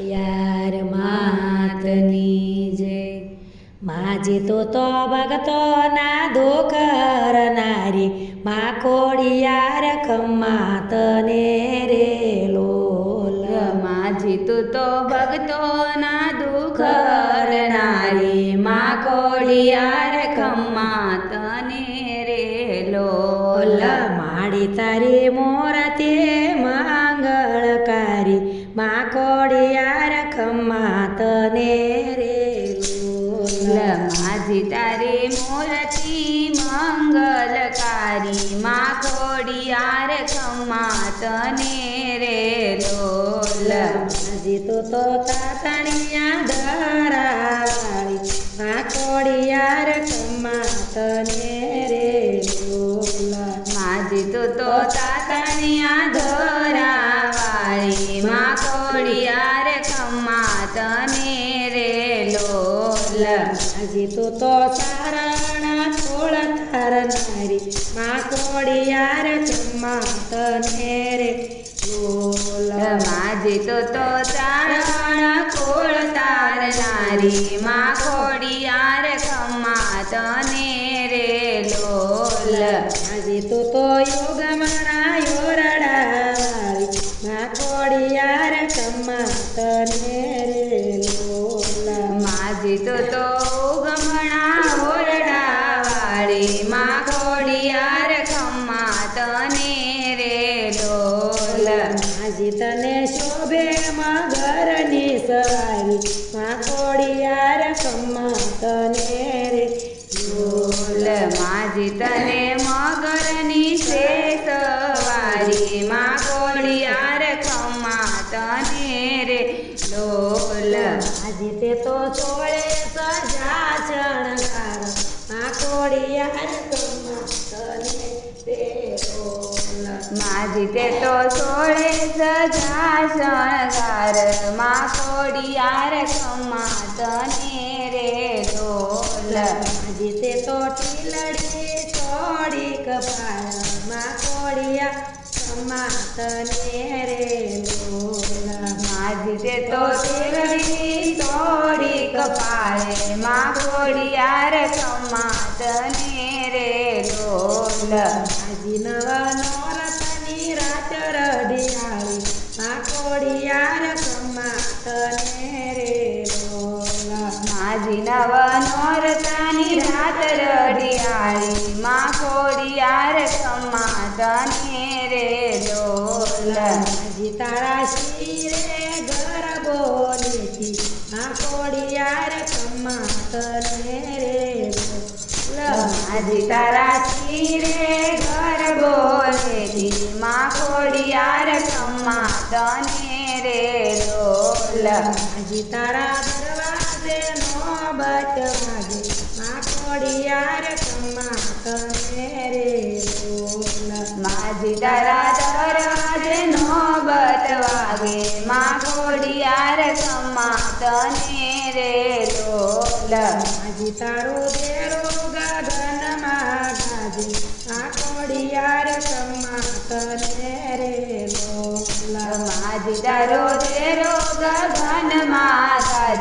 યાર માતની જય માજી તો તો ભગતો ના દુઃખ હરનારી મા કોડિયાર ખમ્મા તને રે લોલ. માજી તો તો ભક્તોના દુઃખ હરનારી મા કોડિયાર ખમ્મા મંગળકારી મા કોડિયાર ખમ્મા તને રે માજી તારી મૂર્તિ મંગલકારી. મા કોડિયાર ખમ્મા તને રે લોલ માજી તો તો તાતણિયા ધરાવાળી. મા કોડિયાર ખમ્મા તને તને માં તો તો ચારણ કોળ તારનારી મા કોડિયાર ખમા તને રે લોલ. હજી તો તો યોગ મારા રડાવાળી માજી તને શોભે મગરની સવારી મા કોડિયાર ખમ્મા તને માજી તે તો સોળે સજા શણગાર, મા કોડિયાર કમા તને રે ઢોલ. આજે તે તો ટીલડી છોડી કપાળ મા કોડિયા કમા તને રે ઢોલ. માજી તે તો ટીલડી તોડી કપાળે માં કોડિયાર કમા તને રે લોલ નોરતાની રાતમાં મા કોડિયાર ખમ્મા તને રે લોલ આજી તારા શિરે ઘર બોલેથી મા કોડિયાર ખમ્મા તને રે માજી તારા શિરે ઘર બોલેથી મા કોડિયાર ખમ્મા તને રે લોલ આજી તારા દરવાજે નો બચવાજે મા કોડિયાર કમા તને રે માજી તારા દરાજ નો બતવાગે મા કોડિયાર કમા તને રે લોલ માજી તારો દેરો ગગન માજી આ કોડિયાર કમા તને રે લોલ માજી તારો દેરો ગગન મા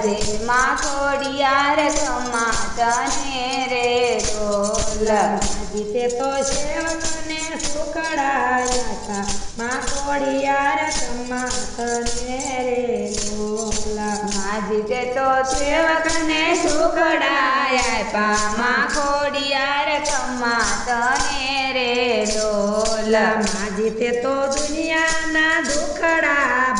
કોડિયાર ખમ્મા તને રે લોલ આજી તે તો સેવકને સુકડાયા તા. મા કોડિયાર કમ્મા તને રે ઢોલ માજી તે તો સેવકને સુકડાયા પા માં કોડિયાર ખમ્મા તને રે ઢોલ માજી તે તો દુનિયાના દુખડા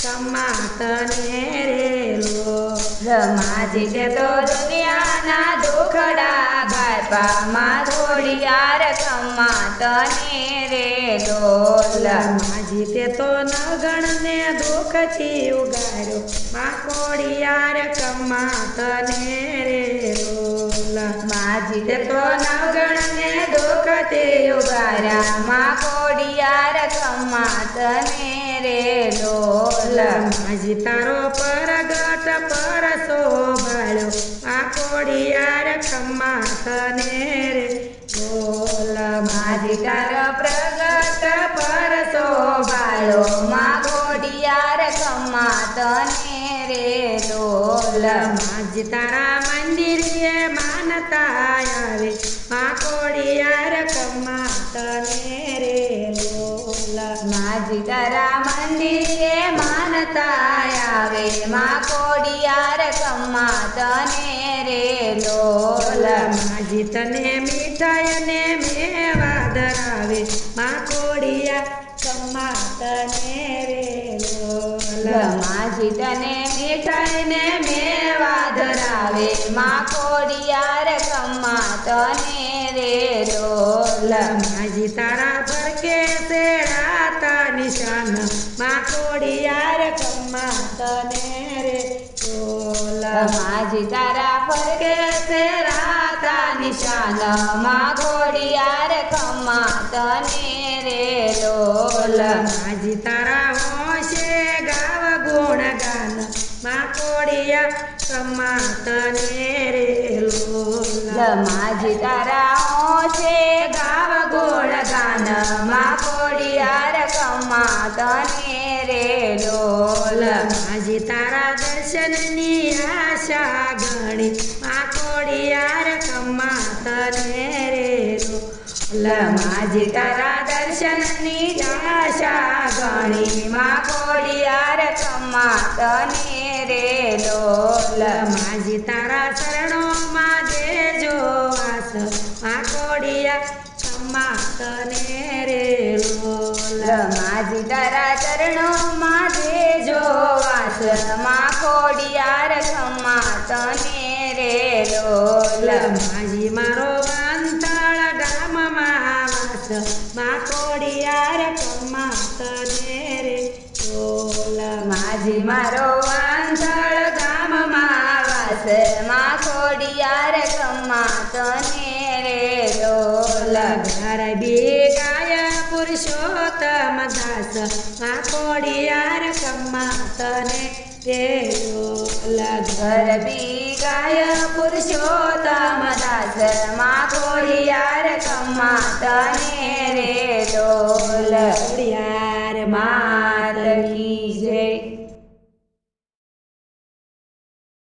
કોડિયા કમ્મા તને રે માજી તે દુનિયાના દુખડા બાપા મા કોડિયાર ખમ્મા તને રે માજી તે તો નગણને દુઃખ ઉગાર્યો મા કોડિયાર કમ્મા તને રે લોલ માજી તે તો નવગણને દુઃખતે ઉગાર્યા માં કોડિયાર ખમ્મા તને માજી તારો પરગટ પરસો ભાળ્યો મા કોડિયાર ખમ્મા તને રે. લોલ માજી તારો પ્રગટ પર શોભાયો મા કોડિયાર તને રે. લોલ માજી તારા મંદિરે માનતા આવે. મા કોડિયાર ખમ્મા તને લોલ માજી તારા માં કોડિયાર કમ્મા તને રે લોલ માજી તને મીઠાઈ અને મેવા ધરાવે. માં કોડિયા કમ્મા તને રે લોલ માજી તને મીઠાઈ ને મેવા ધરાવે. માં કોડિયાર કમ્મા તને રે લોલ માજી તારા ભરકે તેડા તા નિશાન. માં કોડિયાર કમ્મા તને રે લોલ માજી તારા ફરકે છે રાતા નિશાનમાં ઘોડિયાર કમ્મા તને લોલ માજી તારા દર્શનની આશા ગણીમાં માં ઘોડિયાર કમ્મા તને રે લોલ માજી તારા શરણોમાં દેજો વાસ આ કોડિયા કમ્મા તને રે લોલ માજી તારા ચરણોમાં દેજો વાસમાં ખોડિયાર ખમ્મા તને રે લોલ માજી મારો મારો વાંધળ ગામમાં વાસમાં ખોડિયાર કમા તને રે લોલ બે ગાયા પુરુષોત્તમ દાસમાં કોડિયાર કમા તને રે લોલ ઘર બી ગાય પુરુષોત્તમ દાસમાં ખોડિયાર કમા તને